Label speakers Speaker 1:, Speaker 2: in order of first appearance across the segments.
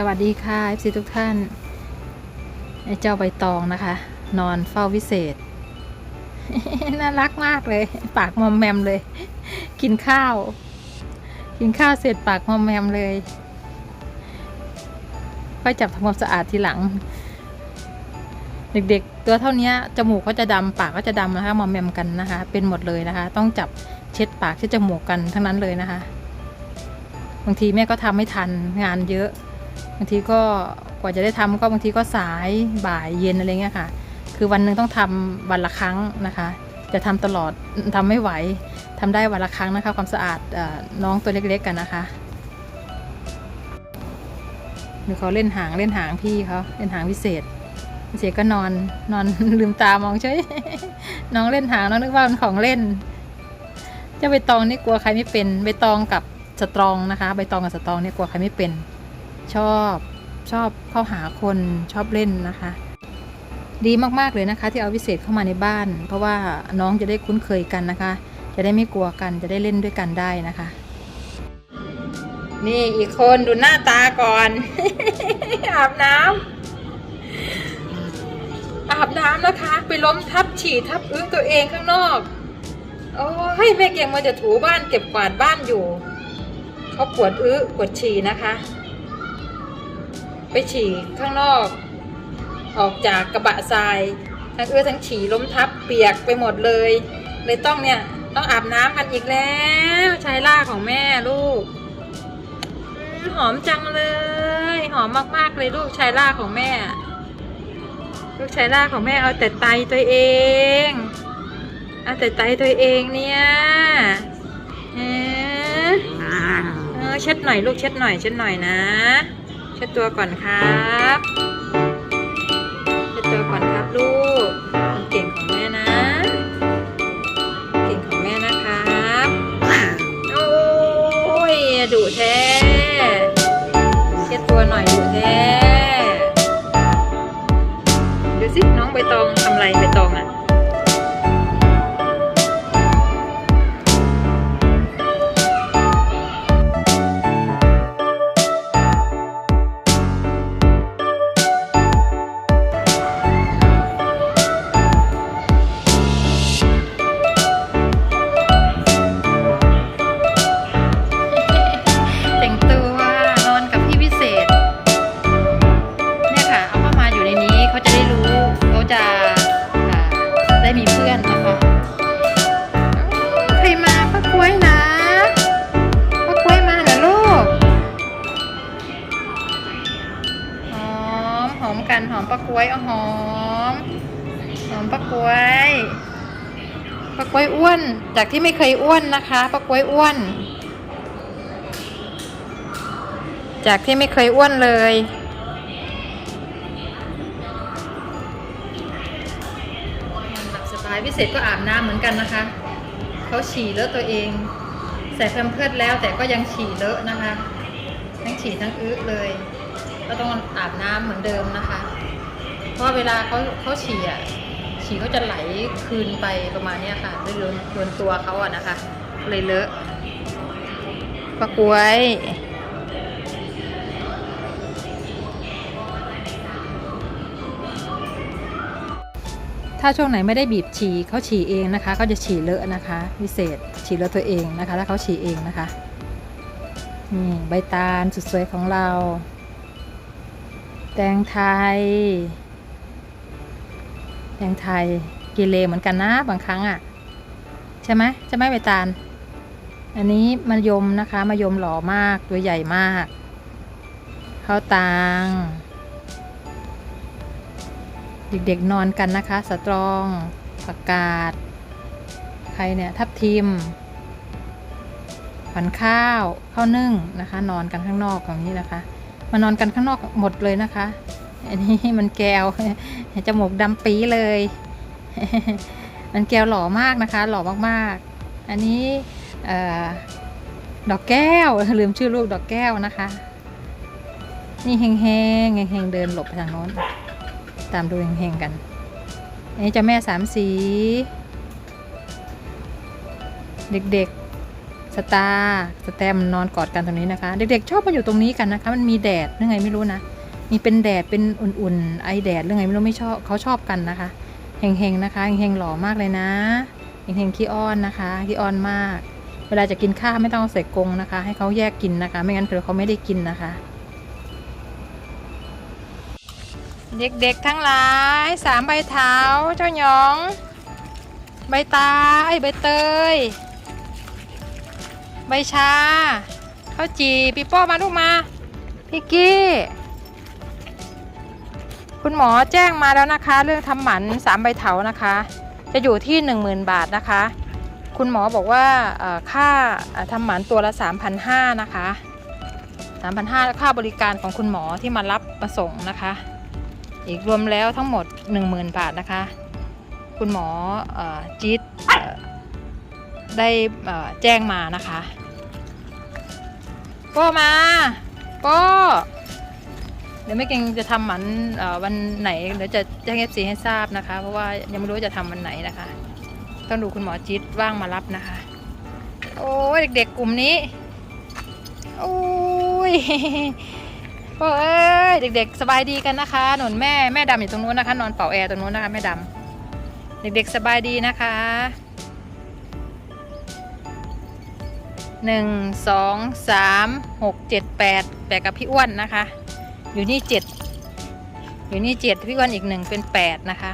Speaker 1: สวัสดีค่ะ FC ทุกท่านไอ้เจ้าใบตองนะคะ นอนเฝ้าวิเศษ น่ารักมากเลย ปากมอมแมมเลย กินข้าว กินข้าวเสร็จปากมอมแมมเลยค่อยจับทำความสะอาดทีหลัง เด็กๆ ตัวเท่านี้จมูกก็จะดำปากก็จะดำนะคะมอมแมมกันนะคะ เป็นหมดเลยนะคะ ต้องจับเช็ดปากเช็ดจมูกกันทั้งนั้นเลยนะคะบางทีแม่ก็ทำไม่ทันงานเยอะ บางทีก็กว่าจะได้ทำก็บางทีก็สายบ่ายเย็นอะไรเงี้ยค่ะ คือวันหนึ่งต้องทำวันละครั้งนะคะ จะทำตลอดทำไม่ไหวทำได้วันละครั้งนะคะ ความสะอาดอน้องตัวเล็กๆกันนะคะดูเขาเล่นหางเล่นหางพี่เขาเล่นหางพิเศษพิเศษก็นอนนอนลืมตามองเฉยน้องเล่นหางน้องนึกว่าเป็นของเล่นเจ้าใบตองนี่กลัวใครไม่เป็นใบตองกับสตรองนะคะใบตองกับสตรองนี่กลัวใครไม่เป็น ชอบชอบเข้าหาคนชอบเล่นนะคะ ดีมากๆเลยนะคะ ที่เอาวิเศษเข้ามาในบ้าน เพราะว่าน้องจะได้คุ้นเคยกันนะคะ จะได้ไม่กลัวกันจะได้เล่นด้วยกันได้นะคะ นี่อีกคนดูหน้าตาก่อน อาบน้ำอาบน้ำนะคะ ไปล้มทับฉี่ทับอึ้งตัวเองข้างนอกโอ้ยแม่เกียงมาจะถูบ้านเก็บกวาดบ้านอยู่เขาปวดอื้อปวดฉี่นะคะ ไปฉี่ข้างนอก ออกจากกระบะทราย ทั้งเอื้อทั้งฉี่ล้มทับเปียกไปหมดเลย เลยต้องเนี่ยต้องอาบน้ำกันอีกแล้วชายล่าของแม่ลูกหอมจังเลย หอมมากๆเลยลูกชายล่าของแม่ ลูกชายล่าของแม่เอาแต่ไตตัวเองเอาแต่ไตตัวเองเนี่ยเออเช็ดหน่อยลูกเช็ดหน่อยเช็ดหน่อยนะ เช็ดตัวก่อนครับ เช็ดตัวก่อนครับลูก มกันหอมป้ากล้วยเอาหอม หอมป้ากล้วยป้ากล้วยอ้วน จากที่ไม่เคยอ้วนนะคะป้ากล้วยอ้วน จากที่ไม่เคยอ้วนเลยหลับสบายพิเศษก็อาบน้ำเหมือนกันนะคะเขาฉี่เลอะตัวเอง ใส่แพมเพิร์ดแล้วแต่ก็ยังฉี่เลอะนะคะ ทั้งฉี่ทั้งอึเลย ก็ต้องอาบน้ำเหมือนเดิมนะคะ เพราะเวลาเขาเขาฉี่อะฉี่เขาจะไหลคืนไปประมาณเนี้ยค่ะด้วยโดนตัวเขาอะนะคะ เลยเลอะปะกล้วยถ้าช่วงไหนไม่ได้บีบฉี่เขาฉี่เองนะคะเขาจะฉี่เลอะนะคะพิเศษฉี่เลอะตัวเองนะคะ ถ้าเขาฉี่เองนะคะนี่ใบตาลสุดสวยของเรา แตงไทย แตงไทยกิเลเหมือนกันนะบางครั้งอะ่ะ ใช่ไหมใช่ไหมใบตาล อันนี้มะยมนะคะมะยมหล่อมากตัวใหญ่มากข้าวตางเด็กๆนอนกันนะคะ สตรองผักกาดใครเนี่ย ทับทิมผันข้าวข้าวนึ่งนะคะ นอนกันข้างนอกแบบนี้นะคะ มานอนกันข้างนอกหมดเลยนะคะ อันนี้มันแก้ว จมูกดำปีเลย มันแก้วหล่อมากนะคะ หล่อมากๆ อันนี้ดอกแก้วลืมชื่อลูกดอกแก้วนะคะ นี่เฮงเฮงเฮงเฮงๆเดินหลบไปทางโน้น ตามดูเฮงๆกัน อันนี้เจะแม่สามสี เด็กๆสตาร์สแตมนอนกอดกันตรงนี้นะคะ เด็กๆชอบมาอยู่ตรงนี้กันนะคะ มันมีแดดหรือไงไม่รู้นะ มีเป็นแดดเป็นอุ่นๆ ไอแดดหรือไงไม่รู้ไม่ชอบเขาชอบกันนะคะเฮงๆนะคะเฮงๆหล่อมากเลยนะเฮงๆขี้อ้อนนะคะขี้อ้อนมาก เวลาจะกินข้าวไม่ต้องเอาใส่กรงนะคะ ให้เขาแยกกินนะคะ ไม่งั้นเดี๋ยวเขาไม่ได้กินนะคะ เด็กๆทั้งหลายสามใบเท้าเจ้าหยอง ใบตาไอใบเตย ใบชาข้าวจีปีโป้มาลูกมาพี่กี้ คุณหมอแจ้งมาแล้วนะคะ เรื่องทำหมันสามใบเถานะคะ จะอยู่ที่ 10,000 บาทนะคะ คุณหมอบอกว่าค่าทำหมันตัวละ 3,500นะคะ3,500ค่าบริการของคุณหมอที่มารับมาส่งนะคะ อีกรวมแล้วทั้งหมด 10,000 บาทนะคะ คุณหมออจิตเอ่อได้แจ้งมานะคะโปมาโป เดี๋ยวแม่เก่งจะทำหมันวันไหนเดี๋ยวจะแจ้งเอฟซีให้ทราบนะคะ เพราะว่ายังไม่รู้จะทำวันไหนนะคะ ต้องดูคุณหมอจิตว่างมารับนะคะ โอ้ยเด็กๆกลุ่มนี้ โอ้ยโอ้ยเด็ก ๆ สบายดีกันนะคะ หนุนแม่แม่ดำอยู่ตรงนู้นนะคะ นอนเป่าแอร์ตรงนู้นนะคะแม่ดำเด็กๆสบายดีนะคะหนึ่งสองสามหกเจ็ดแปดแปดกับพี่อ้วนนะคะ อยู่นี่เจ็ดอยู่นี่เจ็ดพี่อ้วนอีกหนึ่งเป็นแปดนะคะ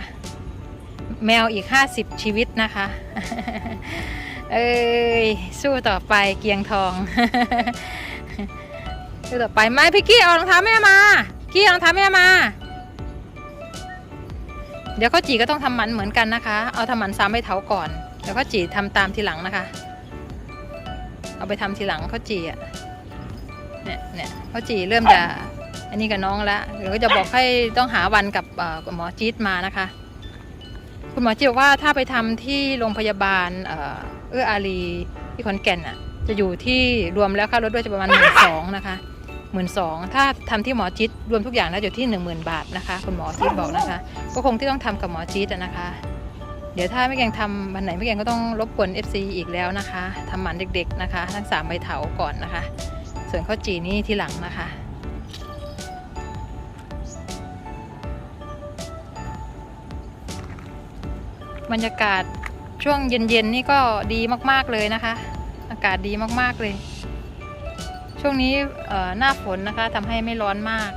Speaker 1: แมวอีกห้าสิบชีวิตนะคะ เอ้ยสู้ต่อไปเกียงทองสู้ต่อไปไหมพี่กี้เอารองเท้าแม่มากี้เอารองเท้าแม่มา เดี๋ยวข้าวจีก็ต้องทำหมันเหมือนกันนะคะ เอาทำหมันซ้ำไปเถาก่อนเดี๋ยวข้าวจีทำตามทีหลังนะคะ เอาไปทำทีหลังข้าวจีอะเนี่ยเนี่ยข้าวจีเริ่มจะ อันนี้กับน้องแล้วเดี๋ยวก็จะบอกให้ต้องหาวันกับหมอจี๊ดมานะคะ คุณหมอจีบอกว่าถ้าไปทำที่โรงพยาบาลเอื้ออารีที่ขอนแก่นอะ จะอยู่ที่รวมแล้วค่ารถด้วยจะประมาณหมื่นสองนะคะหมื่นสองถ้าทำที่หมอจิตรวมทุกอย่างแล้วอยู่ที่หนึ่งหมื่นบาทนะคะ คุณหมอจิตบอกนะคะ ก็คงที่ต้องทำกับหมอจิตนะคะ เดี๋ยวถ้าไม่แกงทำวันไหนไม่แกงก็ต้องรบกวน FC อีกแล้วนะคะทำหมันเด็กๆนะคะ ทั้งสามใบเถาก่อนนะคะ ส่วนข้าวจีนี่ทีหลังนะคะ บรรยากาศช่วงเย็นๆนี่ก็ดีมากๆเลยนะคะ อากาศดีมากๆเลย ช่วงนี้หน้าฝนนะคะทำให้ไม่ร้อนมาก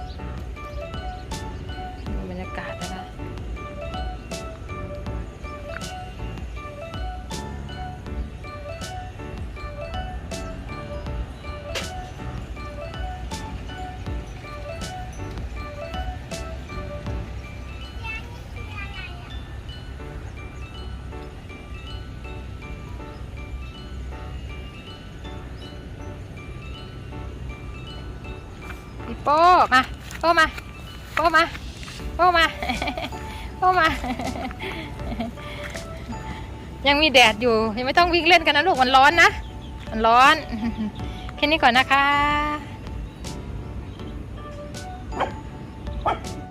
Speaker 1: โป้มาโป้มาโป้มาโป้มาโป้มา ยังมีแดดอยู่ยังไม่ต้องวิ่งเล่นกันนะลูกมันร้อนนะ มันร้อน แค่นี้ก่อนนะคะ